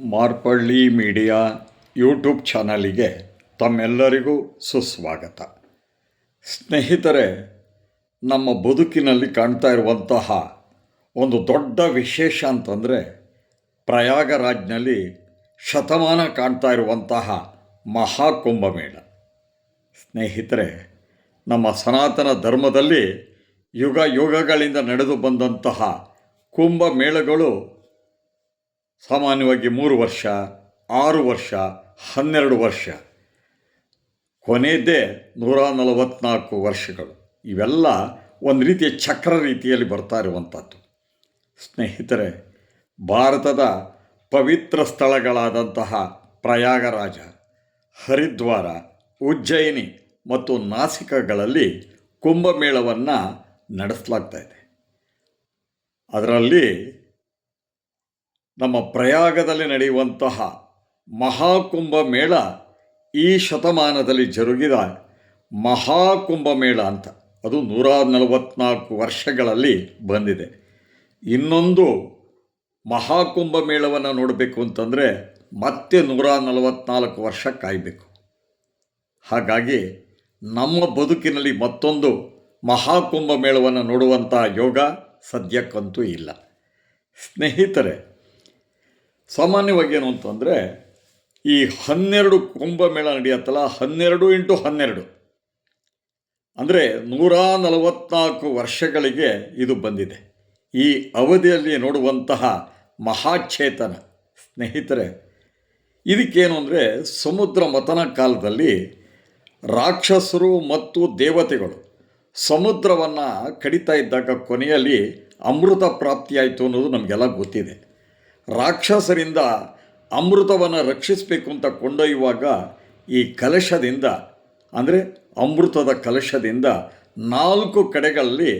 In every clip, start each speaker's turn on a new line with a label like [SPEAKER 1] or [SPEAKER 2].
[SPEAKER 1] Marpalli media YouTube ಚಾನಲಿಗೆ ತಮ್ಮೆಲ್ಲರಿಗೂ ಸುಸ್ವಾಗತ. ಸ್ನೇಹಿತರೆ, ನಮ್ಮ ಬದುಕಿನಲ್ಲಿ ಕಾಣ್ತಾ ಇರುವಂತಹ ಒಂದು ದೊಡ್ಡ ವಿಶೇಷ ಅಂತಂದರೆ ಪ್ರಯಾಗರಾಜ್ನಲ್ಲಿ ಶತಮಾನ ಕಾಣ್ತಾ ಇರುವಂತಹ ಮಹಾಕುಂಭಮೇಳ. ಸ್ನೇಹಿತರೆ, ನಮ್ಮ ಸನಾತನ ಧರ್ಮದಲ್ಲಿ ಯುಗ ಯುಗಗಳಿಂದ ನಡೆದು ಬಂದಂತಹ ಕುಂಭಮೇಳಗಳು ಸಾಮಾನ್ಯವಾಗಿ ಮೂರು ವರ್ಷ, ಆರು ವರ್ಷ, ಹನ್ನೆರಡು ವರ್ಷ. ಕೊನೆಯದೇ ನೂರ ನಲವತ್ತ್ನಾಲ್ಕು ವರ್ಷಗಳು. ಇವೆಲ್ಲ ಒಂದು ರೀತಿಯ ಚಕ್ರ ರೀತಿಯಲ್ಲಿ ಬರ್ತಾ ಇರುವಂಥದ್ದು ಸ್ನೇಹಿತರೆ, ಭಾರತದ ಪವಿತ್ರ ಸ್ಥಳಗಳಾದಂತಹ ಪ್ರಯಾಗರಾಜ, ಹರಿದ್ವಾರ, ಉಜ್ಜಯಿನಿ ಮತ್ತು ನಾಸಿಕಗಳಲ್ಲಿ ಕುಂಭಮೇಳವನ್ನು ನಡೆಸಲಾಗ್ತಾ ಇದೆ. ಅದರಲ್ಲಿ ನಮ್ಮ ಪ್ರಯಾಗದಲ್ಲಿ ನಡೆಯುವಂತಹ ಮಹಾಕುಂಭ ಮೇಳ ಈ ಶತಮಾನದಲ್ಲಿ ಜರುಗಿದ. ಮಹಾಕುಂಭ ಮೇಳ ಅಂತ ಅದು ನೂರ ನಲವತ್ತ್ನಾಲ್ಕು ವರ್ಷಗಳಲ್ಲಿ ಬಂದಿದೆ. ಇನ್ನೊಂದು ಮಹಾಕುಂಭ ಮೇಳವನ್ನು ನೋಡಬೇಕು ಅಂತಂದರೆ ಮತ್ತೆ ನೂರ ನಲವತ್ತ್ನಾಲ್ಕು ವರ್ಷ ಕಾಯಬೇಕು. ಹಾಗಾಗಿ ನಮ್ಮ ಬದುಕಿನಲ್ಲಿ ಮತ್ತೊಂದು ಮಹಾಕುಂಭ ಮೇಳವನ್ನು ನೋಡುವಂತಹ ಯೋಗ ಸದ್ಯಕ್ಕಂತೂ ಇಲ್ಲ. ಸ್ನೇಹಿತರೆ ಸಾಮಾನ್ಯವಾಗಿ ಏನು ಅಂತಂದರೆ, ಈ ಹನ್ನೆರಡು ಕುಂಭಮೇಳ ನಡೆಯುತ್ತಲ್ಲ, ಹನ್ನೆರಡು ಇಂಟು ಹನ್ನೆರಡು. ಅಂದರೆ ನೂರ ನಲವತ್ತ್ನಾಲ್ಕು ವರ್ಷಗಳಿಗೆ ಇದು ಬಂದಿದೆ. ಈ ಅವಧಿಯಲ್ಲಿ ನೋಡುವಂತಹ ಮಹಾಚೇತನ ಸ್ನೇಹಿತರೆ, ಇದಕ್ಕೇನು ಅಂದರೆ ಸಮುದ್ರ ಮತನ ಕಾಲದಲ್ಲಿ ರಾಕ್ಷಸರು ಮತ್ತು ದೇವತೆಗಳು ಸಮುದ್ರವನ್ನು ಕಡಿತಾ ಇದ್ದಾಗ ಕೊನೆಯಲ್ಲಿ ಅಮೃತ ಪ್ರಾಪ್ತಿಯಾಯಿತು ಅನ್ನೋದು ನಮಗೆಲ್ಲ ಗೊತ್ತಿದೆ. ರಾಕ್ಷಸರಿಂದ ಅಮೃತವನ್ನು ರಕ್ಷಿಸಬೇಕು ಅಂತ ಕೊಂಡೊಯ್ಯುವಾಗ ಈ ಕಲಶದಿಂದ, ಅಂದರೆ ಅಮೃತದ ಕಲಶದಿಂದ ನಾಲ್ಕು ಕಡೆಗಳಲ್ಲಿ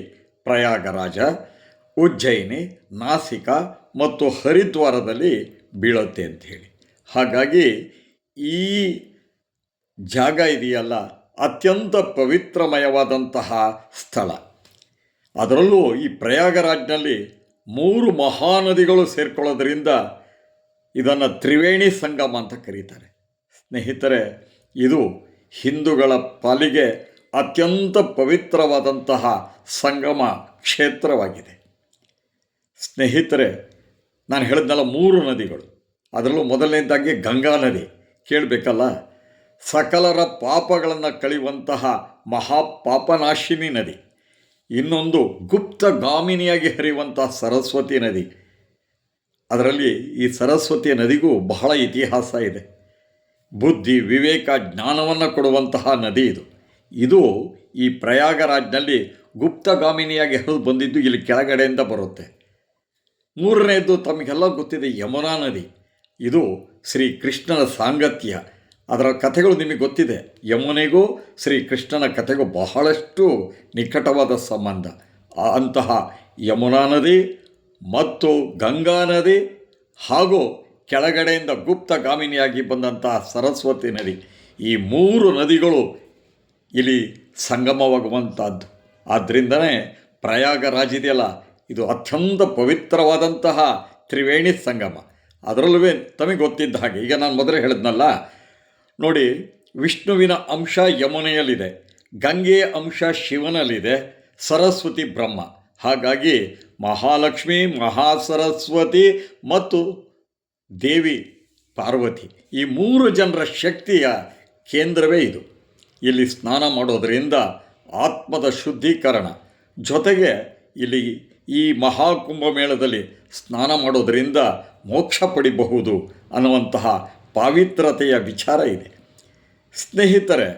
[SPEAKER 1] ಪ್ರಯಾಗರಾಜ, ಉಜ್ಜಯಿನಿ, ನಾಸಿಕ ಮತ್ತು ಹರಿದ್ವಾರದಲ್ಲಿ ಬೀಳುತ್ತೆ ಅಂಥೇಳಿ ಹಾಗಾಗಿ ಈ ಜಾಗ ಇದೆಯಲ್ಲ, ಅತ್ಯಂತ ಪವಿತ್ರಮಯವಾದಂತಹ ಸ್ಥಳ. ಅದರಲ್ಲೂ ಈ ಪ್ರಯಾಗರಾಜ್ನಲ್ಲಿ ಮೂರು ಮಹಾನದಿಗಳು ಸೇರ್ಕೊಳ್ಳೋದ್ರಿಂದ ಇದನ್ನು ತ್ರಿವೇಣಿ ಸಂಗಮ ಅಂತ ಕರೀತಾರೆ. ಸ್ನೇಹಿತರೆ, ಇದು ಹಿಂದೂಗಳ ಪಾಲಿಗೆ ಅತ್ಯಂತ ಪವಿತ್ರವಾದಂತಹ ಸಂಗಮ ಕ್ಷೇತ್ರವಾಗಿದೆ. ಸ್ನೇಹಿತರೆ, ನಾನು ಹೇಳಿದ್ನಲ್ಲ ಮೂರು ನದಿಗಳು. ಅದರಲ್ಲೂ ಮೊದಲನೇದಾಗಿ ಗಂಗಾ ನದಿ. ಕೇಳಬೇಕಲ್ಲ? ಸಕಲರ ಪಾಪಗಳನ್ನು ಕಳೆಯುವಂತಹ ಮಹಾಪಾಪನಾಶಿನಿ ನದಿ. ಇನ್ನೊಂದು ಗುಪ್ತಗಾಮಿನಿಯಾಗಿ ಹರಿಯುವಂಥ ಸರಸ್ವತಿ ನದಿ. ಅದರಲ್ಲಿ ಈ ಸರಸ್ವತಿ ನದಿಗೂ ಬಹಳ ಇತಿಹಾಸ ಇದೆ. ಬುದ್ಧಿ, ವಿವೇಕ, ಜ್ಞಾನವನ್ನು ಕೊಡುವಂತಹ ನದಿ ಇದು. ಇದು ಈ ಪ್ರಯಾಗರಾಜ್ನಲ್ಲಿ ಗುಪ್ತಗಾಮಿನಿಯಾಗಿ ಹರಿದು ಬಂದಿದ್ದು ಇಲ್ಲಿ ಕೆಳಗಡೆಯಿಂದ ಬರುತ್ತೆ. ಮೂರನೇದು ತಮಗೆಲ್ಲ ಗೊತ್ತಿದೆ, ಯಮುನಾ ನದಿ. ಇದು ಶ್ರೀ ಕೃಷ್ಣನ ಸಾಂಗತ್ಯ. ಅದರ ಕಥೆಗಳು ನಿಮಗೆ ಗೊತ್ತಿದೆ. ಯಮುನೆಗೂ ಶ್ರೀ ಕೃಷ್ಣನ ಕಥೆಗೂ ಬಹಳಷ್ಟು ನಿಕಟವಾದ ಸಂಬಂಧ. ಅಂತಹ ಯಮುನಾ ನದಿ ಮತ್ತು ಗಂಗಾ ನದಿ ಹಾಗೂ ಕೆಳಗಡೆಯಿಂದ ಗುಪ್ತ ಗಾಮಿನಿಯಾಗಿ ಬಂದಂತಹ ಸರಸ್ವತಿ ನದಿ, ಈ ಮೂರು ನದಿಗಳು ಇಲ್ಲಿ ಸಂಗಮವಾಗುವಂಥದ್ದು ಆದ್ದರಿಂದನೇ ಪ್ರಯಾಗರಾಜ್ ಇದೆಯಲ್ಲ ಇದು ಅತ್ಯಂತ ಪವಿತ್ರವಾದಂತಹ ತ್ರಿವೇಣಿ ಸಂಗಮ. ಅದರಲ್ಲೂ ತಮಗೆ ಗೊತ್ತಿದ್ದ ಹಾಗೆ, ಈಗ ನಾನು ಮೊದಲೇ ಹೇಳಿದ್ನಲ್ಲ ನೋಡಿ, ವಿಷ್ಣುವಿನ ಅಂಶ ಯಮುನೆಯಲ್ಲಿದೆ, ಗಂಗೆಯ ಅಂಶ ಶಿವನಲ್ಲಿದೆ, ಸರಸ್ವತಿ ಬ್ರಹ್ಮ. ಹಾಗಾಗಿ ಮಹಾಲಕ್ಷ್ಮಿ, ಮಹಾಸರಸ್ವತಿ ಮತ್ತು ದೇವಿ ಪಾರ್ವತಿ, ಈ ಮೂರು ಜನರ ಶಕ್ತಿಯ ಕೇಂದ್ರವೇ ಇದು. ಇಲ್ಲಿ ಸ್ನಾನ ಮಾಡೋದರಿಂದ ಆತ್ಮದ ಶುದ್ಧೀಕರಣ. ಜೊತೆಗೆ ಇಲ್ಲಿ ಈ ಮಹಾಕುಂಭಮೇಳದಲ್ಲಿ ಸ್ನಾನ ಮಾಡೋದರಿಂದ ಮೋಕ್ಷ ಪಡಿಬಹುದು ಅನ್ನುವಂತಹ ಪಾವಿತ್ರತೆಯ ವಿಚಾರ ಇದೆ. ಸ್ನೇಹಿತರೆ,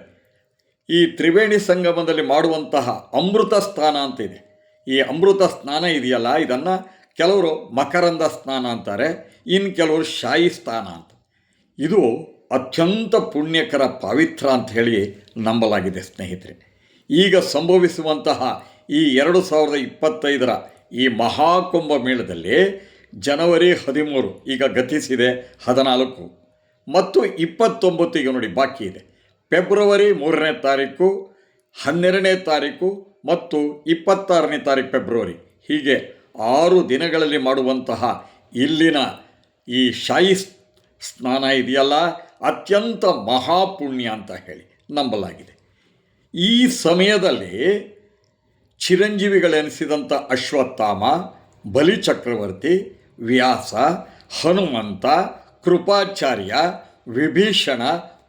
[SPEAKER 1] ಈ ತ್ರಿವೇಣಿ ಸಂಗಮದಲ್ಲಿ ಮಾಡುವಂತಹ ಅಮೃತ ಸ್ನಾನ ಅಂತ ಇದೆ. ಈ ಅಮೃತ ಸ್ನಾನ ಇದೆಯಲ್ಲ, ಇದನ್ನು ಕೆಲವರು ಮಕರಂದ ಸ್ನಾನ ಅಂತಾರೆ ಇನ್ನು ಕೆಲವರು ಶಾಯಿ ಸ್ನಾನ ಅಂತ. ಇದು ಅತ್ಯಂತ ಪುಣ್ಯಕರ ಪವಿತ್ರ ಅಂತ ಹೇಳಿ ನಂಬಲಾಗಿದೆ ಸ್ನೇಹಿತರೆ. ಈಗ ಸಂಭವಿಸುವಂತಹ ಈ ಎರಡು ಸಾವಿರದ ಇಪ್ಪತ್ತೈದರ ಈ ಮಹಾಕುಂಭ ಮೇಳದಲ್ಲಿ ಜನವರಿ ಹದಿಮೂರು, ಈಗ ಗತಿಸಿದೆ ಹದಿನಾಲ್ಕು. ಮತ್ತು ಇಪ್ಪತ್ತೊಂಬತ್ತು ನೋಡಿ ಬಾಕಿ ಇದೆ. ಫೆಬ್ರವರಿ ಮೂರನೇ ತಾರೀಕು, ಹನ್ನೆರಡನೇ ತಾರೀಕು ಮತ್ತು ಇಪ್ಪತ್ತಾರನೇ ತಾರೀಕು ಫೆಬ್ರವರಿ. ಹೀಗೆ ಆರು ದಿನಗಳಲ್ಲಿ ಮಾಡುವಂತಹ ಇಲ್ಲಿನ ಈ ಶಾಯಿ ಸ್ನಾನ ಇದೆಯಲ್ಲ? ಅತ್ಯಂತ ಮಹಾಪುಣ್ಯ ಅಂತ ಹೇಳಿ ನಂಬಲಾಗಿದೆ. ಈ ಸಮಯದಲ್ಲಿ ಚಿರಂಜೀವಿಗಳೆನಿಸಿದಂಥ ಅಶ್ವತ್ಥಾಮ, ಬಲಿಚಕ್ರವರ್ತಿ, ವ್ಯಾಸ, ಹನುಮಂತ ಕೃಪಾಚಾರ್ಯ, ವಿಭೀಷಣ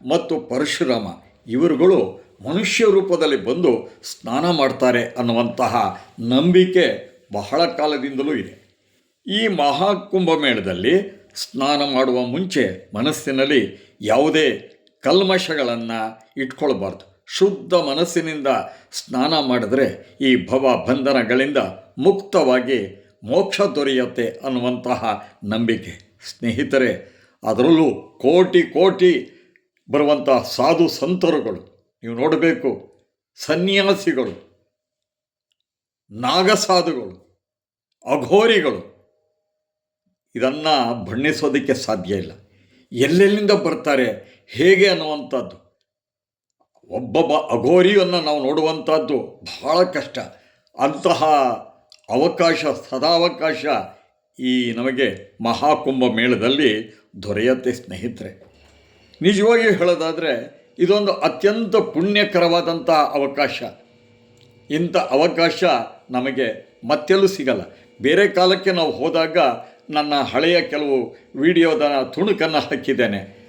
[SPEAKER 1] ಮತ್ತು ಪರಶುರಾಮ ಇವರುಗಳು ಮನುಷ್ಯ ರೂಪದಲ್ಲಿ ಬಂದು ಸ್ನಾನ ಮಾಡ್ತಾರೆ ಅನ್ನುವಂತಹ ನಂಬಿಕೆ ಬಹಳ ಕಾಲದಿಂದಲೂ ಇದೆ. ಈ ಮಹಾಕುಂಭಮೇಳದಲ್ಲಿ ಸ್ನಾನ ಮಾಡುವ ಮುಂಚೆ ಮನಸ್ಸಿನಲ್ಲಿ ಯಾವುದೇ ಕಲ್ಮಶಗಳನ್ನು ಇಟ್ಕೊಳ್ಬಾರ್ದು. ಶುದ್ಧ ಮನಸ್ಸಿನಿಂದ ಸ್ನಾನ ಮಾಡಿದ್ರೆ ಈ ಭವ ಬಂಧನಗಳಿಂದ ಮುಕ್ತವಾಗಿ ಮೋಕ್ಷ ದೊರೆಯುತ್ತೆ ಅನ್ನುವಂತಹ ನಂಬಿಕೆ. ಸ್ನೇಹಿತರೆ ಅದರಲ್ಲೂ ಕೋಟಿ ಕೋಟಿ ಬರುವಂಥ ಸಾಧು ಸಂತರುಗಳು. ನೀವು ನೋಡಬೇಕು, ಸನ್ಯಾಸಿಗಳು, ನಾಗಸಾಧುಗಳು, ಅಘೋರಿಗಳು. ಇದನ್ನು ಬಣ್ಣಿಸೋದಕ್ಕೆ ಸಾಧ್ಯ ಇಲ್ಲ. ಎಲ್ಲೆಲ್ಲಿಂದ ಬರ್ತಾರೆ, ಹೇಗೆ ಅನ್ನುವಂಥದ್ದು. ಒಬ್ಬೊಬ್ಬ ಅಘೋರಿಯನ್ನು ನಾವು ನೋಡುವಂಥದ್ದು ಬಹಳ ಕಷ್ಟ. ಅಂತಹ ಅವಕಾಶ, ಸದಾವಕಾಶ ಈ ನಮಗೆ ಮಹಾಕುಂಭ ಮೇಳದಲ್ಲಿ ದೊರೆಯುತ್ತೆ ಸ್ನೇಹಿತರೆ. ನಿಜವಾಗಿಯೂ ಹೇಳೋದಾದರೆ ಇದೊಂದು ಅತ್ಯಂತ ಪುಣ್ಯಕರವಾದಂಥ ಅವಕಾಶ. ಇಂಥ ಅವಕಾಶ ನಮಗೆ ಮತ್ತೆಲ್ಲೂ ಸಿಗಲ್ಲ. ಬೇರೆ ಕಾಲಕ್ಕೆ ನಾವು ಹೋದಾಗ ನನ್ನ ಹಳೆಯ ಕೆಲವು ವಿಡಿಯೋದ ತುಣುಕನ್ನು ಹಾಕಿದ್ದೇನೆ.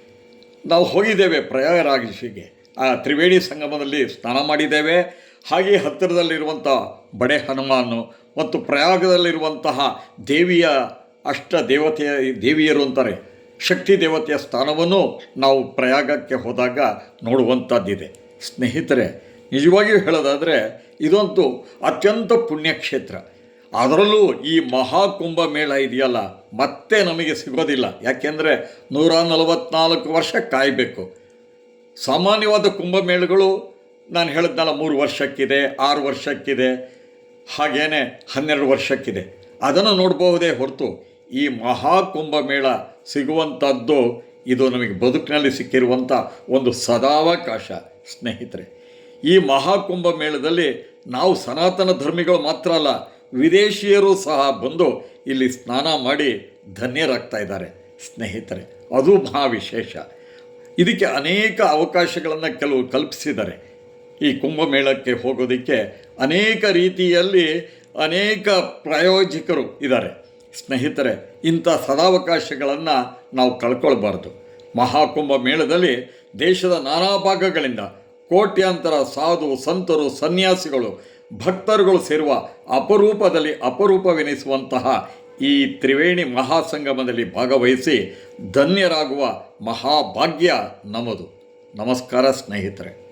[SPEAKER 1] ನಾವು ಹೋಗಿದ್ದೇವೆ ಪ್ರಯಾಗರಾಜಿಗೆ. ಆ ತ್ರಿವೇಣಿ ಸಂಗಮದಲ್ಲಿ ಸ್ನಾನ ಮಾಡಿದ್ದೇವೆ. ಹಾಗೆ ಹತ್ತಿರದಲ್ಲಿರುವಂಥ ಬಡೆ ಹನುಮಾನು ಮತ್ತು ಪ್ರಯಾಗದಲ್ಲಿರುವಂತಹ ದೇವಿಯ ಅಷ್ಟ ದೇವತೆಯ ದೇವಿಯರು ಅಂತಾರೆ. ಶಕ್ತಿ ದೇವತೆಯ ಸ್ಥಾನವನ್ನು ನಾವು ಪ್ರಯಾಗಕ್ಕೆ ಹೋದಾಗ ನೋಡುವಂಥದ್ದಿದೆ. ಸ್ನೇಹಿತರೆ, ನಿಜವಾಗಿಯೂ ಹೇಳೋದಾದರೆ ಇದಂತೂ ಅತ್ಯಂತ ಪುಣ್ಯಕ್ಷೇತ್ರ. ಅದರಲ್ಲೂ ಈ ಮಹಾಕುಂಭ ಮೇಳ ಇದೆಯಲ್ಲ, ಮತ್ತೆ ನಮಗೆ ಸಿಗೋದಿಲ್ಲ. ಯಾಕೆಂದರೆ ನೂರ ನಲವತ್ನಾಲ್ಕು ವರ್ಷ ಕಾಯಬೇಕು. ಸಾಮಾನ್ಯವಾದ ಕುಂಭಮೇಳಗಳು ನಾನು ಹೇಳಿದ್ನಲ್ಲ, ಮೂರು ವರ್ಷಕ್ಕಿದೆ, ಆರು ವರ್ಷಕ್ಕಿದೆ, ಹಾಗೇನೆ ಹನ್ನೆರಡು ವರ್ಷಕ್ಕಿದೆ. ಅದನ್ನು ನೋಡಬಹುದೇ ಹೊರತು ಈ ಮಹಾಕುಂಭ ಮೇಳ ಸಿಗುವಂಥದ್ದು ಇದು ನಮಗೆ ಬದುಕಿನಲ್ಲಿ ಸಿಕ್ಕಿರುವಂಥ ಒಂದು ಸದಾವಕಾಶ. ಸ್ನೇಹಿತರೆ, ಈ ಮಹಾಕುಂಭ ಮೇಳದಲ್ಲಿ ನಾವು ಸನಾತನ ಧರ್ಮಿಗಳು ಮಾತ್ರ ಅಲ್ಲ, ವಿದೇಶಿಯರು ಸಹ ಬಂದು ಇಲ್ಲಿ ಸ್ನಾನ ಮಾಡಿ ಧನ್ಯರಾಗ್ತಾ ಇದ್ದಾರೆ. ಸ್ನೇಹಿತರೆ, ಅದು ಮಹಾವಿಶೇಷ. ಇದಕ್ಕೆ ಅನೇಕ ಅವಕಾಶಗಳನ್ನು ಕೆಲವು ಕಲ್ಪಿಸಿದ್ದಾರೆ. ಈ ಕುಂಭಮೇಳಕ್ಕೆ ಹೋಗೋದಕ್ಕೆ ಅನೇಕ ರೀತಿಯಲ್ಲಿ ಅನೇಕ ಪ್ರಾಯೋಜಕರು ಇದ್ದಾರೆ. ಸ್ನೇಹಿತರೆ, ಇಂಥ ಸದಾವಕಾಶಗಳನ್ನು ನಾವು ಕಳ್ಕೊಳ್ಬಾರ್ದು. ಮಹಾಕುಂಭ ಮೇಳದಲ್ಲಿ ದೇಶದ ನಾನಾ ಭಾಗಗಳಿಂದ ಕೋಟ್ಯಾಂತರ ಸಾಧು, ಸಂತರು, ಸನ್ಯಾಸಿಗಳು, ಭಕ್ತರುಗಳು ಸೇರುವ ಅಪರೂಪದಲ್ಲಿ ಅಪರೂಪವೆನಿಸುವಂತಹ ಈ ತ್ರಿವೇಣಿ ಮಹಾಸಂಗಮದಲ್ಲಿ ಭಾಗವಹಿಸಿ ಧನ್ಯರಾಗುವ ಮಹಾಭಾಗ್ಯ ನಮ್ಮದು ನಮಸ್ಕಾರ ಸ್ನೇಹಿತರೆ.